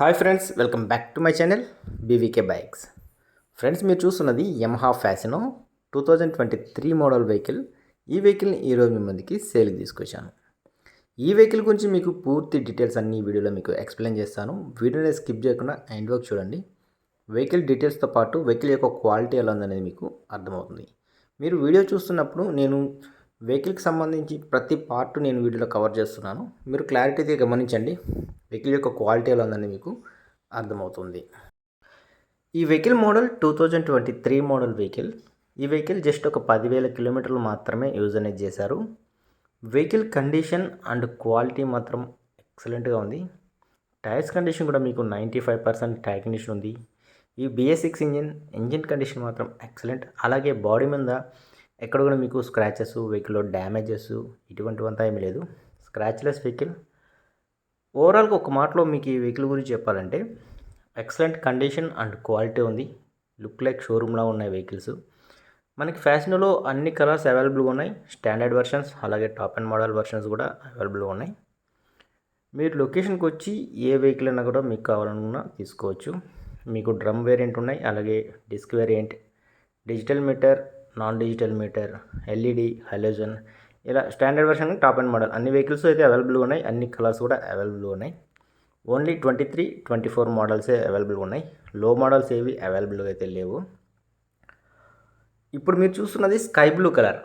Hi friends welcome back to my channel BVK bikes friends మీరు చూస్తున్నది Yamaha Fascino two thousand twenty three model vehicle ఈ వెహికల్ని ఈరోజు మీ ముందుకి సేల్కి తీసుకొచ్చాను. ఈ వెహికల్ గురించి మీకు పూర్తి డీటెయిల్స్ అన్ని వీడియోలో మీకు ఎక్స్ప్లెయిన్ చేస్తాను. వీడియోని స్కిప్ చేయకుండా ఎండ్ వర్క్ చూడండి. వెహికల్ డీటెయిల్స్తో పాటు వెహికల్ యొక్క క్వాలిటీ ఎలా ఉందనేది మీకు అర్థమవుతుంది. మీరు వీడియో చూస్తున్నప్పుడు నేను వెహికల్కి సంబంధించి ప్రతి పార్ట్ నేను వీడియోలో కవర్ చేస్తున్నాను. మీరు క్లారిటీ గమనించండి. వెహికల్ యొక్క క్వాలిటీ ఎలా ఉందని మీకు? అర్థమవుతుంది. ఈ vehicle model two thousand twenty three model vehicle. ఈ వెహికల్ జస్ట్ ఒక పదివేల కిలోమీటర్లు మాత్రమే యూజ్ అనేది చేశారు. వెహికల్ కండిషన్ అండ్ క్వాలిటీ మాత్రం ఎక్సలెంట్గా ఉంది. టైర్స్ కండిషన్ కూడా మీకు ninety five percent tyre condition ఉంది. ఈ BS six engine engine condition మాత్రం ఎక్సలెంట్. అలాగే బాడీ మీద ఎక్కడ కూడా మీకు స్క్రాచెస్ వెహికల్లో డ్యామేజెస్ ఇటువంటివంతా ఏమీ లేదు. స్క్రాచ్లెస్ వెహికల్ ఓవరాల్గా ఒక మాటలో మీకు ఈ వెహికల్ గురించి చెప్పాలంటే ఎక్సలెంట్ కండిషన్ అండ్ క్వాలిటీ ఉంది. లుక్ లైక్ షోరూమ్లా ఉన్నాయి వెహికల్స్ మనకి ఫ్యాషన్లో అన్ని కలర్స్ అవైలబుల్గా ఉన్నాయి. స్టాండర్డ్ వెర్షన్స్ అలాగే టాప్ అండ్ మోడల్ వెర్షన్స్ కూడా అవైలబుల్గా ఉన్నాయి. మీరు లొకేషన్కి వచ్చి ఏ వెహికల్ అయినా కూడా మీకు కావాలనుకున్నా తీసుకోవచ్చు. మీకు డ్రమ్ వేరియంట్ ఉన్నాయి అలాగే disc variant digital meter non digital meter LED halogen ఇలా standard version top and model అన్ని వెహికల్స్ అయితే అవైలబుల్గా ఉన్నాయి. అన్ని కలర్స్ కూడా అవైలబుల్గా ఉన్నాయి. Only twenty three twenty four మోడల్సే అవైలబుల్గా ఉన్నాయి. లో మోడల్స్ ఏవి అవైలబుల్గా అయితే లేవు. ఇప్పుడు మీరు చూస్తున్నది sky blue colour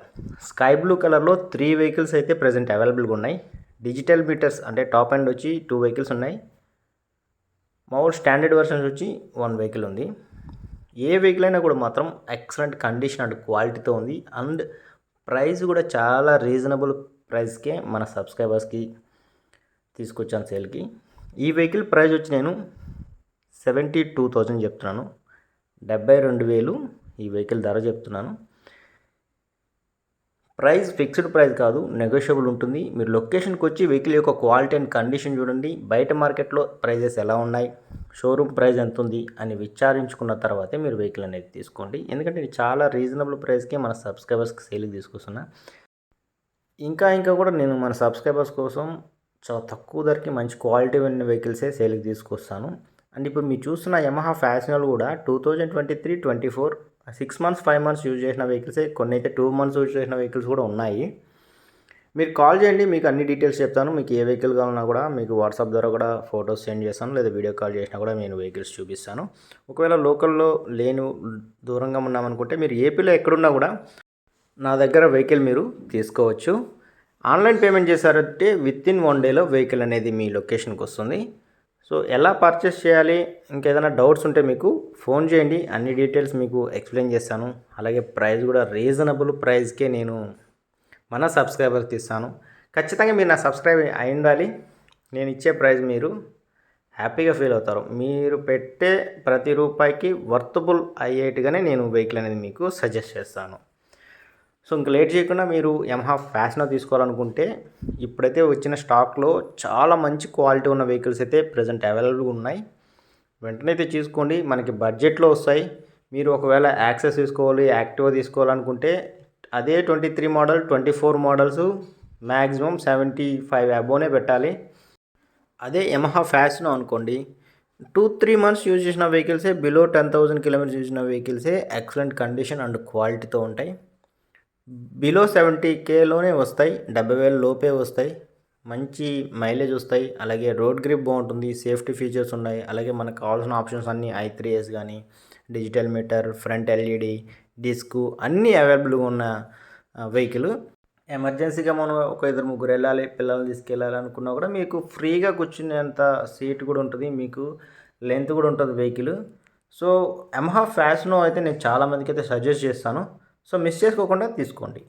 sky blue కలర్లో త్రీ వెహికల్స్ అయితే ప్రజెంట్ అవైలబుల్గా ఉన్నాయి. డిజిటల్ మీటర్స్ అంటే టాప్ అండ్ వచ్చి టూ వెహికల్స్ ఉన్నాయి. మామూలు స్టాండర్డ్ వెర్షన్స్ వచ్చి వన్ వెహికల్ ఉంది. ఏ వెహికల్ అయినా కూడా మాత్రం ఎక్సలెంట్ కండిషన్ అండ్ క్వాలిటీతో ఉంది. అండ్ ప్రైస్ కూడా చాలా రీజనబుల్ ప్రైస్కే మన సబ్స్క్రైబర్స్కి తీసుకొచ్చాను సేల్కి ఈ వెహికల్ ప్రైస్ వచ్చి నేను సెవెంటీ టూ థౌజండ్ చెప్తున్నాను. డెబ్బై రెండు వేలు ఈ వెహికల్ ధర చెప్తున్నాను. ప్రైస్ ఫిక్స్డ్ ప్రైస్ కాదు నెగోషియబుల్ ఉంటుంది. మీరు లొకేషన్కి వచ్చి వెహికల్ యొక్క క్వాలిటీ అండ్ కండిషన్ చూడండి. బయట మార్కెట్లో ప్రైజెస్ ఎలా ఉన్నాయి? షోరూమ్ ప్రైస్ ఎంత ఉంది అని విచారించుకున్న తర్వాతే మీరు వెహికల్ అనేది తీసుకోండి. ఎందుకంటే ఇది చాలా రీజనబుల్ ప్రైస్కి మన సబ్స్క్రైబర్స్కి సేల్కి తీసుకొస్తున్నా. ఇంకా ఇంకా కూడా నేను మన సబ్స్క్రైబర్స్ కోసం చాలా తక్కువ ధరకి మంచి క్వాలిటీ ఉన్న వెహికల్సే సేల్కి తీసుకొస్తాను. అండ్ ఇప్పుడు మీరు చూస్తున్న యమహా ఫ్యాషనల్ కూడా two thousand twenty three twenty four six months five months use చేసిన వెహికల్సే కొన్ని అయితే టూ మంత్స్ యూజ్ చేసిన వెహికల్స్ కూడా ఉన్నాయి. మీరు కాల్ చేయండి మీకు అన్ని డీటెయిల్స్ చెప్తాను. మీకు ఏ వెహికల్ కావాలన్నా కూడా మీకు వాట్సాప్ ద్వారా కూడా ఫొటోస్ సెండ్ చేస్తాను. లేదా వీడియో కాల్ చేసినా కూడా నేను వెహికల్స్ చూపిస్తాను. ఒకవేళ లోకల్లో లేను దూరంగా ఉన్నామనుకుంటే మీరు ఏపీలో ఎక్కడున్నా కూడా నా దగ్గర వెహికల్ మీరు తీసుకోవచ్చు. ఆన్లైన్ పేమెంట్ చేశారంటే విత్ ఇన్ వన్ డేలో వెహికల్ అనేది మీ లొకేషన్కి వస్తుంది. సో ఎలా పర్చేస్ చేయాలి? ఇంకేదైనా డౌట్స్ ఉంటే మీకు ఫోన్ చేయండి. అన్ని డీటెయిల్స్ మీకు ఎక్స్ప్లెయిన్ చేస్తాను. అలాగే ప్రైస్ కూడా రీజనబుల్ ప్రైస్కే నేను మన సబ్స్క్రైబర్కి ఇస్తాను. ఖచ్చితంగా మీరు నా సబ్స్క్రైబ్ అయి ఉండాలి. నేను ఇచ్చే ప్రైస్ మీరు హ్యాపీగా ఫీల్ అవుతారు. మీరు పెట్టే ప్రతి రూపాయికి వర్తబుల్ అయ్యేట్టుగానే నేను వెహికల్ అనేది మీకు సజెస్ట్ చేస్తాను. సో ఇంక లేట్ చేయకుండా మీరు ఎంహా ఫ్యాషన్ తీసుకోవాలనుకుంటే ఇప్పుడైతే వచ్చిన స్టాక్లో చాలా మంచి క్వాలిటీ ఉన్న వెహికల్స్ అయితే ప్రజెంట్ అవైలబుల్గా ఉన్నాయి. వెంటనే అయితే చూసుకోండి. మనకి బడ్జెట్లో వస్తాయి. మీరు ఒకవేళ యాక్సెస్ తీసుకోవాలి యాక్టివా తీసుకోవాలనుకుంటే అదే twenty three model twenty four models maximum seventy five అబోనే పెట్టాలి. అదే యమహా ఫ్యాషన్ అనుకోండి టూ త్రీ మంత్స్ యూజ్ చేసిన వెహికల్సే below ten thousand kilometers use చేసిన వెహికల్సే ఎక్సలెంట్ కండిషన్ అండ్ క్వాలిటీతో ఉంటాయి. బిలో సెవెంటీ కేలోనే వస్తాయి డెబ్బై వేల లోపే వస్తాయి. మంచి మైలేజ్ వస్తాయి అలాగే రోడ్ గ్రిప్ బాగుంటుంది సేఫ్టీ ఫీచర్స్ ఉన్నాయి అలాగే మనకు కావాల్సిన ఆప్షన్స్ అన్నీ ఐ త్రీ ఎస్ కానీ digital meter front LED disc అన్నీ అవైలబుల్గా ఉన్న వెహికల్. ఎమర్జెన్సీగా మనం ఒక ఇద్దరు ముగ్గురు వెళ్ళాలి పిల్లల్ని తీసుకెళ్ళాలి అనుకున్నా కూడా మీకు ఫ్రీగా కూర్చునేంత సీట్ కూడా ఉంటుంది మీకు లెంత్ కూడా ఉంటుంది వెహికల్. సో ఎంహా ఫ్యాషనో అయితే నేను చాలామందికి అయితే సజెస్ట్ చేస్తాను. సో మిస్ చేసుకోకుండా తీసుకోండి.